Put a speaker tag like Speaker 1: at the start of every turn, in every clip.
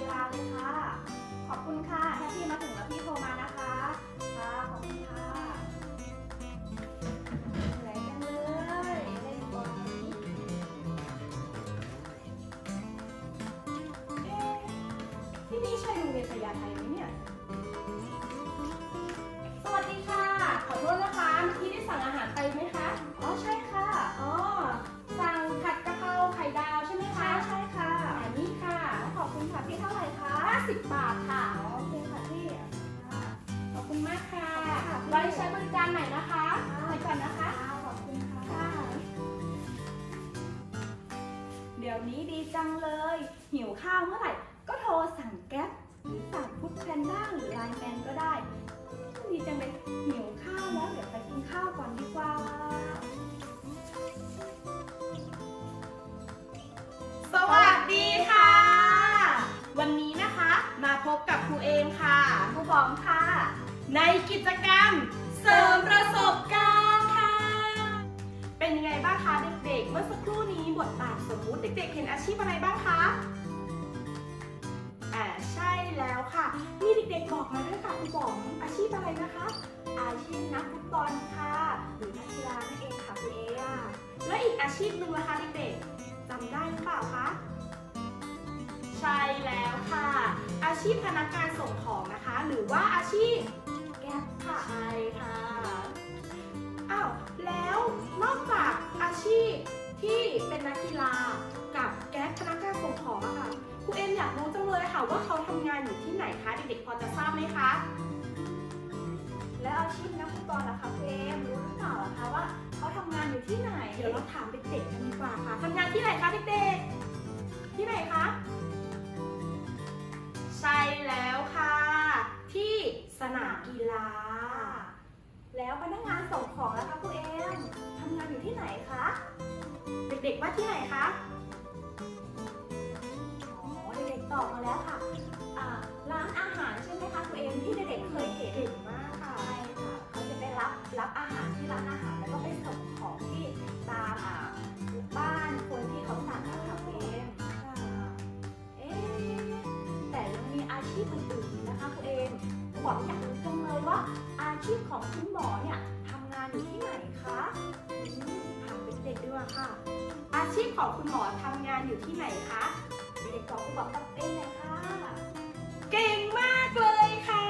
Speaker 1: ที่สนาเลยค่ะ ขอบคุณค่ะแค่พี่มาถึงแล้วพี่โทรมานะคะ ค่ะ ขอบคุณค่ะ ไว้ใช้บริการใหม่นะคะไปก่อนนะคะ ขอบคุณค่ะ เดี๋ยวนี้ดีจังเลย หิวข้าวเมื่อไหร่ ก็โทรสั่งแก๊ปหรือสั่งพุทแพนด้าหรือไลน์แมนก็ได้ ดีจังเลยหิวข้าวแล้วเดี๋ยวไปกินข้าวก่อน
Speaker 2: ในกิจกรรมเสริมประสบการณ์ค่ะ เป็นยังไงบ้างคะเด็กๆ เมื่อสักครู่นี้บทบาทสมมุติเด็กๆ เห็นอาชีพอะไรบ้างคะอ่าใช่แล้วค่ะ มีเด็กๆบอกมาด้วยค่ะครูบอมอาชีพอะไรนะคะ
Speaker 1: อาชีพนักฟุตบอลค่ะหรือนักกีฬานั่นเองค่ะคุณเอ
Speaker 2: ค่ะและอีกอาชีพหนึ่งนะคะเด็กๆจำได้หรือเปล่าคะใช่แล้วค่ะ อาชีพพนักงานส่งของนะคะ หรือว่าอาชีพ
Speaker 1: ค่ะ
Speaker 2: ใช่ค่ะ อ้าว แล้วนอกจากอาชีพที่เป็นนักกีฬากับแก๊ปพนักงานส่งของอะค่ะครูเอ็มอยากรู้จังเลยค่ะว่าเขาทำงานอยู่ที่ไหนคะเด็กๆพอจะทราบไหมคะ
Speaker 1: แล้วอาชีพนักฟุตบอลล่ะคะคุณเอมรู้หรือเปล่าล่ะคะว่าเขาทำงานอยู่ที่ไหน
Speaker 2: เดี๋ยวเราถามเด็กๆกันดีกว่าค่ะทำงานที่ไหนคะเด็กๆ ที่ไหนคะ ใช่แล้วค่ะ ที่สนามกีฬา
Speaker 1: แล้วพนักงานส่งของล่ะคะครูเอมทำงานอยู่ที่ไหนคะ
Speaker 2: เด็กๆว่าที่ไหนคะ
Speaker 1: อ๋อเด็กๆตอบมาแล้วค่ะ ร้านอาหารใช่ไหมคะครูเอมที่เด็ก คุณหมอเนี่ยทำงานอยู่ที่ไหนคะอืม
Speaker 2: ถามเด็กๆด้วยค่ะ อาชีพของคุณหมอทำงานอยู่ที่ไหนคะ
Speaker 1: เด็กๆตอบคุณบอกกับเองเลยค่ะ
Speaker 2: เก่งมากเลยค่ะ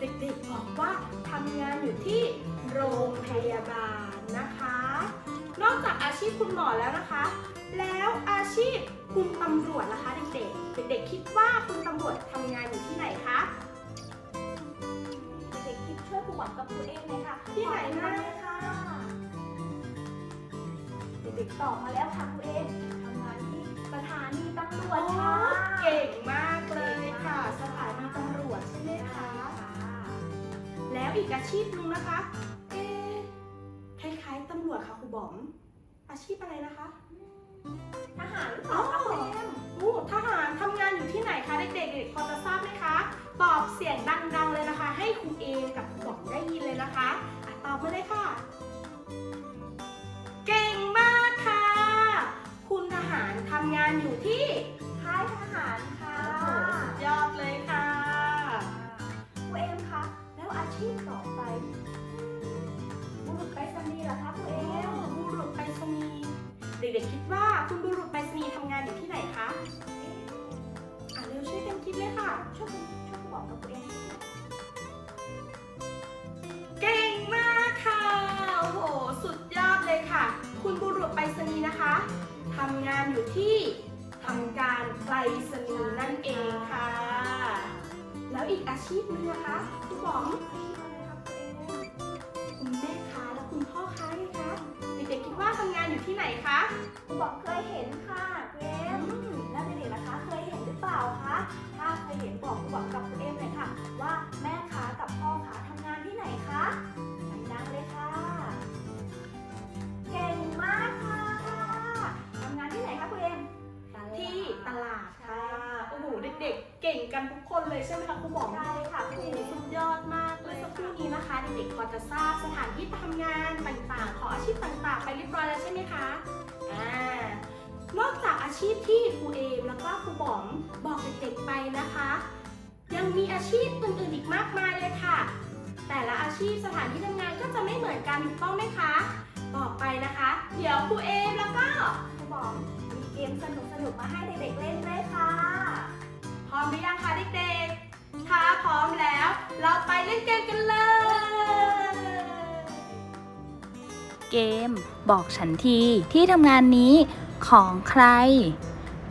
Speaker 2: เด็กๆบอกว่าทำงานอยู่ที่โรงพยาบาลนะคะ นอกจากอาชีพคุณหมอแล้วนะคะ แล้วอาชีพคุณตำรวจล่ะคะเด็กๆเด็กๆคิดว่าคุณตำรวจทำงานอยู่ที่ไหนคะ
Speaker 1: ด็กๆคิดช่วยคุณบอกกับตัวเองเลยค่ะ
Speaker 2: ที่ไหนนะ
Speaker 1: ตอบมาเลยค่ะเด็กๆตอบมาแล้วค่ะคุณเองทำงานที่สถานีตำรวจค่ะ
Speaker 2: เก่งมากเลยค่ะ สถานีตำรวจใช่ไหมคะแล้วอีกอาชีพหนึ่งนะคะ เอ๊ะคล้ายๆตำรวจค่ะครูบอม อาชีพอะไรนะคะ
Speaker 1: อะ
Speaker 2: ตอบมาเลยค่ะ เก่งมากค่ะ คุณทหารทำงานอยู่ที่
Speaker 1: ค่ายทหารค่ะ
Speaker 2: โอ้โหสุดยอดเลยค่ะ
Speaker 1: คุณเอ็มคะแล้วอาชีพต่อไปบุรุษไปรษณีย์เหรอคะคุณเอ็ม
Speaker 2: บุรุษไปรษณีย์เด็กๆคิดว่าคุณบุรุษไปรษณีย์ทำงานอยู่ที่ไหนคะอะเร็วช่วยกันคิดเลยค่ะ
Speaker 1: ช่วยคุณช่วยคุณบอกกับคุณเอ็มา
Speaker 2: นอยู่ที่ทำการไปรษณีย์นั่นเองค่ะ แล้วอีกอาชีพหนึงนะคะที่
Speaker 1: บอก คนเลย
Speaker 2: ใช่ไหมคะครูบอม
Speaker 1: ใช่ค่ะ
Speaker 2: โอ้
Speaker 1: คุณ
Speaker 2: โห
Speaker 1: เอ็ม
Speaker 2: สุดยอดมากเลยสักครู่นี้นะคะเด็กๆพอจะทราบสถานที่ทำงานต่างๆ ของอาชีพต่างๆ ไปเรียบร้อยแล้วใช่ไหมคะอ่านอกจากอาชชีพที่ครูเอมแล้วก็ครูบอมบอกเด็กๆไปนะคะ ยังมีอาชีพอื่นๆอีกมากมายเลยค่ะ แต่ละอาชีพสถานที่ทำงานก็จะไม่เหมือนกันถูกต้องไหมคะต่อไปนะคะ เดี๋ยวครูเอมแล้วก็ครูบอมมีเกมสนุกๆมาให้เด็กๆเล่นด้วยค่ะพร้อมหรือยังคะเด็กๆ เราไปเล่นเกมกันเลย
Speaker 3: เกม บอกฉันทีที่ทำงานนี้ของใคร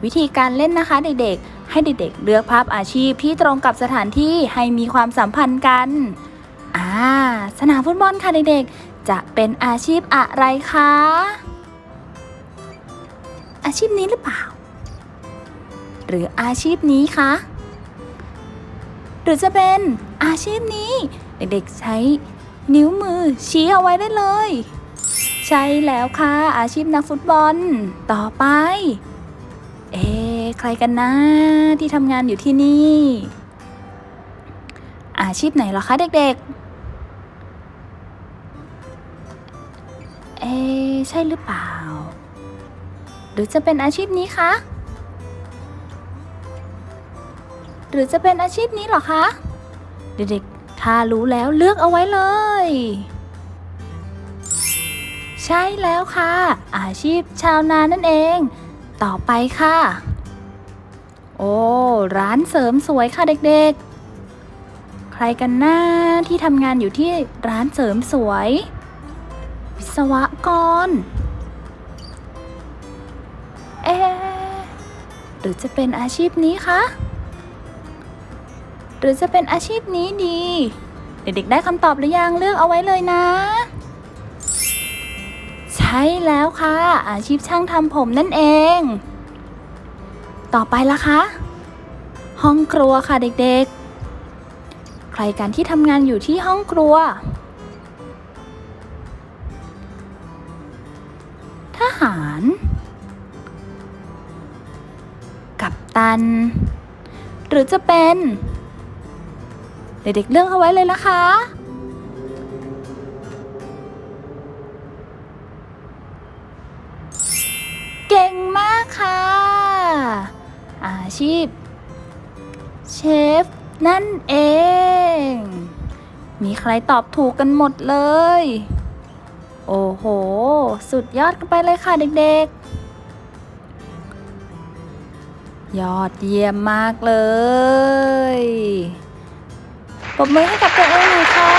Speaker 3: วิธีการเล่นนะคะเด็กๆ ให้เด็กๆ เลือกภาพอาชีพที่ตรงกับสถานที่ให้มีความสัมพันธ์กัน อ่า สนามฟุตบอลค่ะเด็กๆ จะเป็นอาชีพอะไรคะ อาชีพนี้หรือเปล่า หรืออาชีพนี้คะ หรือจะเป็นอาชีพนี้ เด็กๆใช้นิ้วมือชี้เอาไว้ได้เลย ใช่แล้วค่ะ อาชีพนักฟุตบอล ต่อไป เอ๊ใครกันนะที่ทำงานอยู่ที่นี่ อาชีพไหนหรอคะเด็กๆ เอ๊ใช่หรือเปล่า หรือจะเป็นอาชีพนี้คะ รือจะเป็นอาชีพนี้หรอคะ เด็กๆ ถ้ารู้แล้วเลือกเอาไว้เลย ใช่แล้วค่ะ อาชีพชาวนานั่นเอง ต่อไปค่ะ โอ้ ร้านเสริมสวยค่ะเด็กๆ ใครกันหน้าที่ทำงานอยู่ที่ร้านเสริมสวย วิศวกร เอ๊หรือจะเป็นอาชีพนี้คะ หรือจะเป็นอาชีพนี้ดี เด็กๆได้คำตอบหรือยังเลือกเอาไว้เลยนะ ใช่แล้วค่ะ อาชีพช่างทำผมนั่นเอง ต่อไปละคะ ห้องครัวค่ะเด็กๆ ใครกันที่ทำงานอยู่ที่ห้องครัวทหาร กัปตัน หรือจะเป็น เด็กๆเลือกเอาไว้เลยนะคะ เก่งมากค่ะ อาชีพ เชฟ นั่นเอง มีใครตอบถูกกันหมดเลย โอ้โห สุดยอดกันไปเลยค่ะเด็กๆยอดเยี่ยมมากเลย ปรบมือให้กับตัวเองหน่อยค่ะ